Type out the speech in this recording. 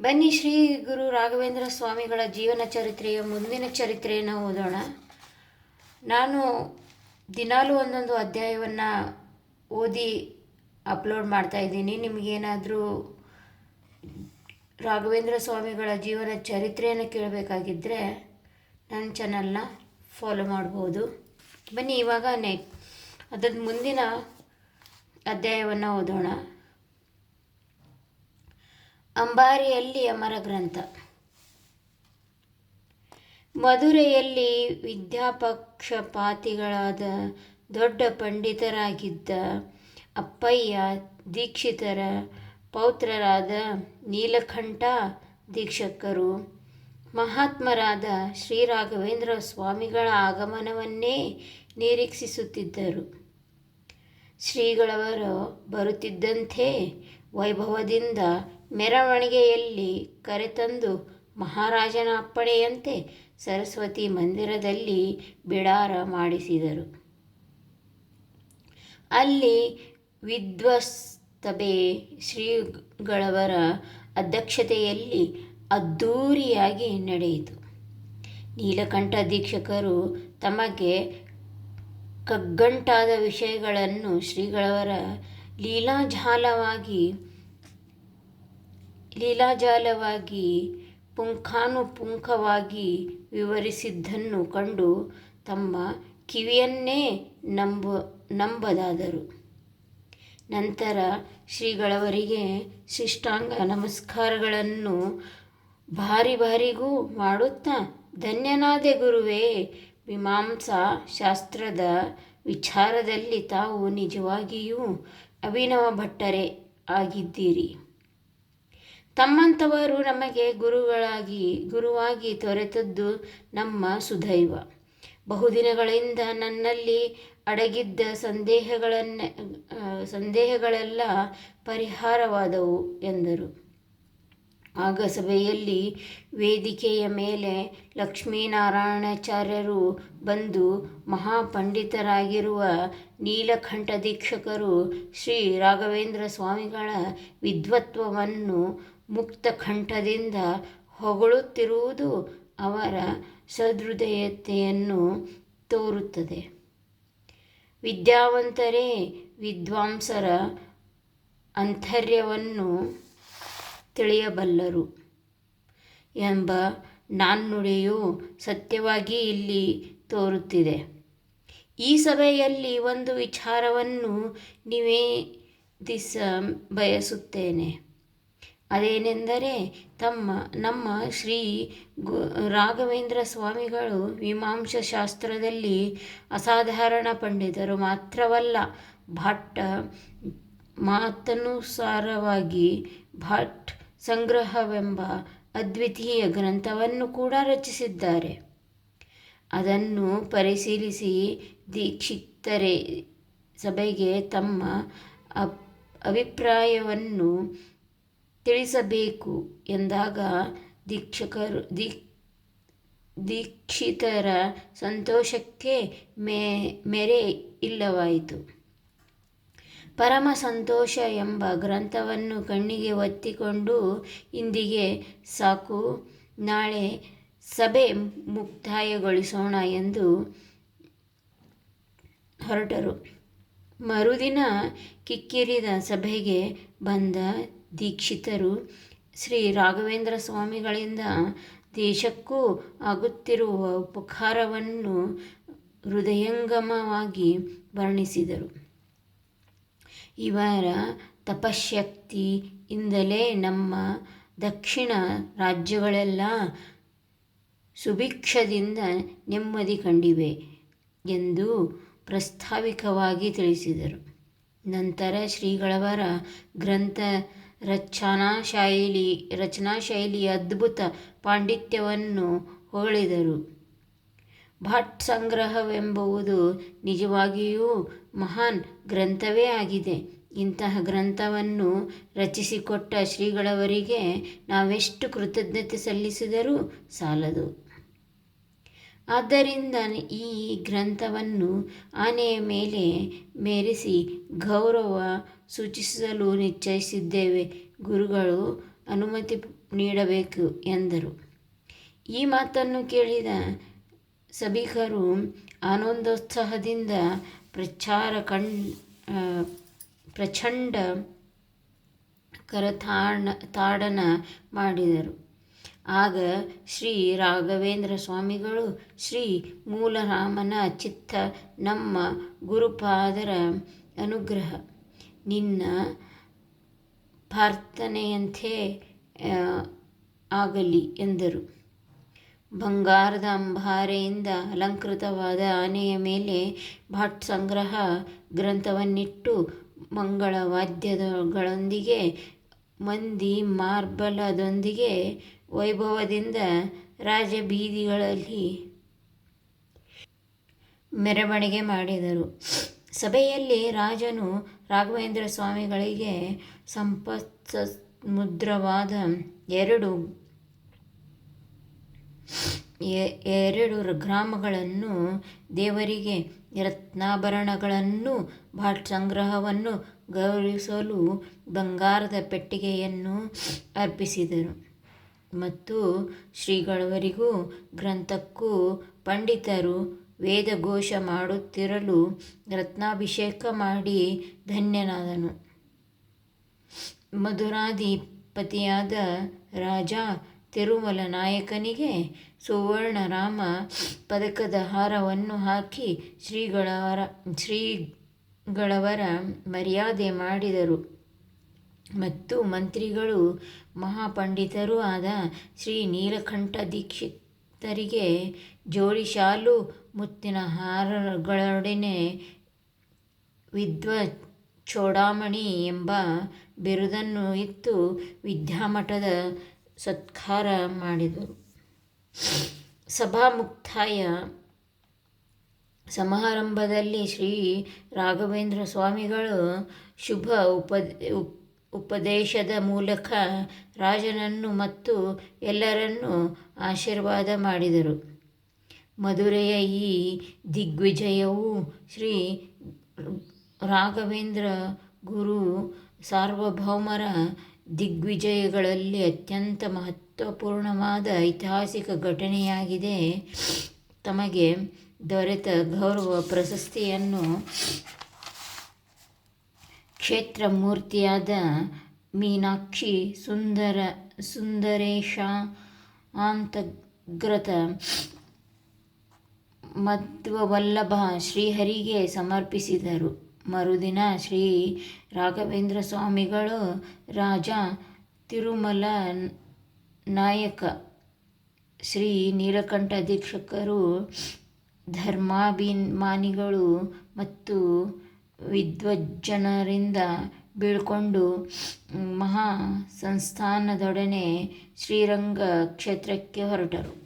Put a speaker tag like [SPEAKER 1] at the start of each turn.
[SPEAKER 1] ಬನ್ನಿ ಶ್ರೀ ಗುರು ರಾಘವೇಂದ್ರ ಸ್ವಾಮಿಗಳ ಜೀವನ ಚರಿತ್ರೆಯ ಮುಂದಿನ ಚರಿತ್ರೆಯನ್ನು ಓದೋಣ. ನಾನು ದಿನಾಲೂ ಒಂದೊಂದು ಅಧ್ಯಾಯವನ್ನು ಓದಿ ಅಪ್ಲೋಡ್ ಮಾಡ್ತಾ ಇದ್ದೀನಿ. ನಿಮಗೇನಾದರೂ ರಾಘವೇಂದ್ರ ಸ್ವಾಮಿಗಳ ಜೀವನ ಚರಿತ್ರೆಯನ್ನು ಕೇಳಬೇಕಾಗಿದ್ದರೆ ನನ್ನ ಚಾನಲ್ನ ಫಾಲೋ ಮಾಡ್ಬೋದು. ಬನ್ನಿ ಇವಾಗ ನೆ ಅದ್ರ ಮುಂದಿನ ಅಧ್ಯಾಯವನ್ನು ಓದೋಣ. ಅಂಬಾರಿಯಲ್ಲಿ ಅಮರ ಗ್ರಂಥ. ಮಧುರೆಯಲ್ಲಿ ವಿದ್ಯಾಪಕ್ಷಪಾತಿಗಳಾದ ದೊಡ್ಡ ಪಂಡಿತರಾಗಿದ್ದ ಅಪ್ಪಯ್ಯ, ದೀಕ್ಷಿತರ ಪೌತ್ರರಾದ ನೀಲಕಂಠ ದೀಕ್ಷಕರು, ಮಹಾತ್ಮರಾದ ಶ್ರೀ ರಾಘವೇಂದ್ರ ಸ್ವಾಮಿಗಳ ಆಗಮನವನ್ನೇ ನಿರೀಕ್ಷಿಸುತ್ತಿದ್ದರು. ಶ್ರೀಗಳವರು ಬರುತ್ತಿದ್ದಂತೆ ವೈಭವದಿಂದ ಮೆರವಣಿಗೆಯಲ್ಲಿ ಕರೆತಂದು ಮಹಾರಾಜನ ಅಪ್ಪಣೆಯಂತೆ ಸರಸ್ವತಿ ಮಂದಿರದಲ್ಲಿ ಬಿಡಾರ ಮಾಡಿಸಿದರು. ಅಲ್ಲಿ ವಿದ್ವಸ್ತಭೆ ಶ್ರೀಗಳವರ ಅಧ್ಯಕ್ಷತೆಯಲ್ಲಿ ಅದ್ಧೂರಿಯಾಗಿ ನಡೆಯಿತು. ನೀಲಕಂಠ ದೀಕ್ಷಕರು ತಮಗೆ ಕಗ್ಗಂಟಾದ ವಿಷಯಗಳನ್ನು ಶ್ರೀಗಳವರ ಲೀಲಾಜಾಲವಾಗಿ ಲೀಲಾಜಾಲವಾಗಿ, ಪುಂಖಾನುಪುಂಖವಾಗಿ ವಿವರಿಸಿದ್ದನ್ನು ಕಂಡು ತಮ್ಮ ಕಿವಿಯನ್ನೇ ನಂಬ, ನಂಬದಾದರು. ನಂತರ ಶ್ರೀಗಳವರಿಗೆ ಶಿಷ್ಟಾಂಗ ನಮಸ್ಕಾರಗಳನ್ನು ಭಾರಿ ಭಾರಿಗೂ ಮಾಡುತ್ತಾ, ಧನ್ಯನಾದೆ ಗುರುವೇ, ಮೀಮಾಂಸಾ ಶಾಸ್ತ್ರದ ವಿಚಾರದಲ್ಲಿ ತಾವು ನಿಜವಾಗಿಯೂ ಅಭಿನವ ಭಟ್ಟರೇ ಆಗಿದ್ದೀರಿ. ತಮ್ಮಂಥವರು ನಮಗೆ ಗುರುಗಳಾಗಿ, ಗುರುವಾಗಿ ತೊರೆತದ್ದು ನಮ್ಮ ಸುದೈವ. ಬಹುದಿನಗಳಿಂದ ನನ್ನಲ್ಲಿ ಅಡಗಿದ್ದ ಸಂದೇಹಗಳನ್ನ ಸಂದೇಹಗಳೆಲ್ಲ ಪರಿಹಾರವಾದವು ಎಂದರು. ಆಗ ಸಭೆಯಲ್ಲಿ ವೇದಿಕೆಯ ಮೇಲೆ ಲಕ್ಷ್ಮೀನಾರಾಯಣಾಚಾರ್ಯರು ಬಂದು ಮಹಾಪಂಡಿತರಾಗಿರುವ ನೀಲಕಂಠ ದೀಕ್ಷಕರು ಶ್ರೀ ರಾಘವೇಂದ್ರ ಸ್ವಾಮಿಗಳ ವಿದ್ವತ್ವವನ್ನು ಮುಕ್ತ ಕಂಠದಿಂದ ಹೊಗಳುತ್ತಿರುವುದು ಅವರ ಸಹೃದಯತೆಯನ್ನು ತೋರುತ್ತದೆ. ವಿದ್ಯಾವಂತರೇ, ವಿದ್ವಾಂಸರ ಅಂತರ್ಯವನ್ನು ತಿಳಿಯಬಲ್ಲರು ಎಂಬ ನಾಣ್ಣುಡಿಯು ಸತ್ಯವಾಗಿ ಇಲ್ಲಿ ತೋರುತ್ತಿದೆ. ಈ ಸಭೆಯಲ್ಲಿ ಒಂದು ವಿಚಾರವನ್ನು ನಿವೇದಿಸ ಬಯಸುತ್ತೇನೆ. ಅದೇನೆಂದರೆ ತಮ್ಮ, ನಮ್ಮ ಶ್ರೀ ಗು, ರಾಘವೇಂದ್ರ ಸ್ವಾಮಿಗಳು ಮೀಮಾಂಸಾ ಶಾಸ್ತ್ರದಲ್ಲಿ ಅಸಾಧಾರಣ ಪಂಡಿತರು ಮಾತ್ರವಲ್ಲ, ಭಟ್ ಮಾತನುಸಾರವಾಗಿ ಭಟ್ ಸಂಗ್ರಹವೆಂಬ ಅದ್ವಿತೀಯ ಗ್ರಂಥವನ್ನು ಕೂಡ ರಚಿಸಿದ್ದಾರೆ. ಅದನ್ನು ಪರಿಶೀಲಿಸಿ ದೀಕ್ಷಿತರೆ ಸಭೆಗೆ ತಮ್ಮ ಅಭಿಪ್ರಾಯವನ್ನು ತಿಳಿಸಬೇಕು ಎಂದಾಗ ದೀಕ್ಷಕರು ದೀಕ್ ದೀಕ್ಷಿತರ ಸಂತೋಷಕ್ಕೆ ಮೇ, ಮೇರೆ ಇಲ್ಲವಾಯಿತು. ಪರಮ ಸಂತೋಷ ಎಂಬ ಗ್ರಂಥವನ್ನು ಕಣ್ಣಿಗೆ ಒತ್ತಿಕೊಂಡು ಇಂದಿಗೆ ಸಾಕು, ನಾಳೆ ಸಭೆ ಮುಕ್ತಾಯಗೊಳಿಸೋಣ ಎಂದು ಹೊರಟರು. ಮರುದಿನ ಕಿಕ್ಕಿರಿದ ಸಭೆಗೆ ಬಂದ ದೀಕ್ಷಿತರು ಶ್ರೀ ರಾಘವೇಂದ್ರ ಸ್ವಾಮಿಗಳಿಂದ ದೇಶಕ್ಕೂ ಆಗುತ್ತಿರುವ ಉಪಕಾರವನ್ನು ಹೃದಯಂಗಮವಾಗಿ ವರ್ಣಿಸಿದರು. ಇವರ ತಪಶಕ್ತಿಯಿಂದಲೇ ನಮ್ಮ ದಕ್ಷಿಣ ರಾಜ್ಯಗಳೆಲ್ಲ ಸುಭಿಕ್ಷದಿಂದ ನೆಮ್ಮದಿ ಕಂಡಿವೆ ಎಂದು ಪ್ರಸ್ತಾವಿಕವಾಗಿ ತಿಳಿಸಿದರು. ನಂತರ ಶ್ರೀಗಳವರ ಗ್ರಂಥ ರಚನಾ ಶೈಲಿ, ರಚನಾ ಶೈಲಿಯ ಅದ್ಭುತ ಪಾಂಡಿತ್ಯವನ್ನು ಹೊಗಳಿದರು. ಭಟ್ ಸಂಗ್ರಹವೆಂಬುವುದು ನಿಜವಾಗಿಯೂ ಮಹಾನ್ ಗ್ರಂಥವೇ ಆಗಿದೆ. ಇಂತಹ ಗ್ರಂಥವನ್ನು ರಚಿಸಿಕೊಟ್ಟ ಶ್ರೀಗಳವರಿಗೆ ನಾವೆಷ್ಟು ಕೃತಜ್ಞತೆ ಸಲ್ಲಿಸಿದರೂ ಸಾಲದು. ಆದ್ದರಿಂದ ಈ ಗ್ರಂಥವನ್ನು ಆನೆಯ ಮೇಲೆ ಮೇರಿಸಿ ಗೌರವ ಸೂಚಿಸಲು ನಿಶ್ಚಯಿಸಿದ್ದೇವೆ. ಗುರುಗಳು ಅನುಮತಿ ನೀಡಬೇಕು ಎಂದರು. ಈ ಮಾತನ್ನು ಕೇಳಿದ ಸಭಿಕರು ಆನಂದೋತ್ಸಾಹದಿಂದ ಪ್ರಚಾರ ಕಣ್ ಪ್ರಚಂಡ ಕರತಾಣ, ತಾಡನ ಮಾಡಿದರು. ಆಗ ಶ್ರೀ ರಾಘವೇಂದ್ರ ಸ್ವಾಮಿಗಳು ಶ್ರೀ ಮೂಲರಾಮನ ಚಿತ್ತ ನಮ್ಮ ಗುರುಪಾದರ ಅನುಗ್ರಹ. ನಿನ್ನ ಪ್ರಾರ್ಥನೆಯಂತೆ ಆಗಲಿ ಎಂದರು. ಬಂಗಾರದ ಅಂಬಾರೆಯಿಂದ ಅಲಂಕೃತವಾದ ಆನೆಯ ಮೇಲೆ ಭಟ್ ಸಂಗ್ರಹ ಗ್ರಂಥವನ್ನಿಟ್ಟು ಮಂಗಳ ವಾದ್ಯಗಳೊಂದಿಗೆ ಮಂದಿ ಮಾರ್ಬಲದೊಂದಿಗೆ ವೈಭವದಿಂದ ರಾಜಬೀದಿಗಳಲ್ಲಿ ಮೆರವಣಿಗೆ ಮಾಡಿದರು. ಸಭೆಯಲ್ಲಿ ರಾಜನು ರಾಘವೇಂದ್ರ ಸ್ವಾಮಿಗಳಿಗೆ ಮುದ್ರವಾದ ಎರಡು ಎರಡು ಗ್ರಾಮಗಳನ್ನು, ದೇವರಿಗೆ ರತ್ನಾಭರಣಗಳನ್ನು, ಭಾಟ್ ಸಂಗ್ರಹವನ್ನು ಗೌರವಿಸಲು ಬಂಗಾರದ ಪೆಟ್ಟಿಗೆಯನ್ನು ಅರ್ಪಿಸಿದರು. ಮತ್ತು ಶ್ರೀಗಳವರಿಗೂ ಗ್ರಂಥಕ್ಕೂ ಪಂಡಿತರು ವೇದಘೋಷ ಮಾಡುತ್ತಿರಲು ರತ್ನಾಭಿಷೇಕ ಮಾಡಿ ಧನ್ಯನಾದನು. ಮಧುರಾಧಿಪತಿಯಾದ ರಾಜ ತಿರುಮಲ ನಾಯಕನಿಗೆ ಸುವರ್ಣರಾಮ ಪದಕದ ಹಾರವನ್ನು ಹಾಕಿ ಶ್ರೀಗಳವರ ಶ್ರೀಗಳವರ ಮರ್ಯಾದೆ ಮಾಡಿದರು. ಮತ್ತು ಮಂತ್ರಿಗಳು ಮಹಾಪಂಡಿತರೂ ಆದ ಶ್ರೀ ನೀಲಕಂಠ ದೀಕ್ಷಿತರಿಗೆ ಜೋಡಿ ಶಾಲು ಮುತ್ತಿನ ಹಾರಗಳೊಡನೆ ವಿದ್ವ ಚೋಡಾಮಣಿ ಎಂಬ ಬಿರುದನ್ನು ಇತ್ತು ವಿದ್ಯಾಮಠದ ಸತ್ಕಾರ ಮಾಡಿದರು. ಸಭಾ ಮುಕ್ತಾಯ ಸಮಾರಂಭದಲ್ಲಿ ಶ್ರೀ ರಾಘವೇಂದ್ರ ಸ್ವಾಮಿಗಳು ಶುಭ ಉಪ, ಉಪದೇಶದ ಮೂಲಕ ರಾಜನನ್ನು ಮತ್ತು ಎಲ್ಲರನ್ನೂ ಆಶೀರ್ವಾದ ಮಾಡಿದರು. ಮಧುರೆಯ ಈ ದಿಗ್ವಿಜಯವು ಶ್ರೀ ರಾಘವೇಂದ್ರ ಗುರು ಸಾರ್ವಭೌಮರ ದಿಗ್ವಿಜಯಗಳಲ್ಲಿ ಅತ್ಯಂತ ಮಹತ್ವಪೂರ್ಣವಾದ ಐತಿಹಾಸಿಕ ಘಟನೆಯಾಗಿದೆ. ತಮಗೆ ದೊರೆತ ಗೌರವ ಪ್ರಶಸ್ತಿಯನ್ನು ಕ್ಷೇತ್ರ ಮೂರ್ತಿಯಾದ ಮೀನಾಕ್ಷಿ ಸುಂದರ, ಸುಂದರೇಶ, ಅಂತಗ್ರತ, ಮಧ್ವವಲ್ಲಭ ಶ್ರೀಹರಿಗೆ ಸಮರ್ಪಿಸಿದರು. ಮರುದಿನ ಶ್ರೀ ರಾಘವೇಂದ್ರ ಸ್ವಾಮಿಗಳು ರಾಜ ತಿರುಮಲ ನಾಯಕ ಶ್ರೀ ನೀಲಕಂಠ ದೀಕ್ಷಕರು ಧರ್ಮಾಭಿಮಾನಿಗಳು ಮತ್ತು ವಿದ್ವಜ್ಜನರಿಂದ ಬೀಳ್ಕೊಂಡು ಮಹಾ ಸಂಸ್ಥಾನದೊಡನೆ ಶ್ರೀರಂಗ ಕ್ಷೇತ್ರಕ್ಕೆ ಹೊರಟರು.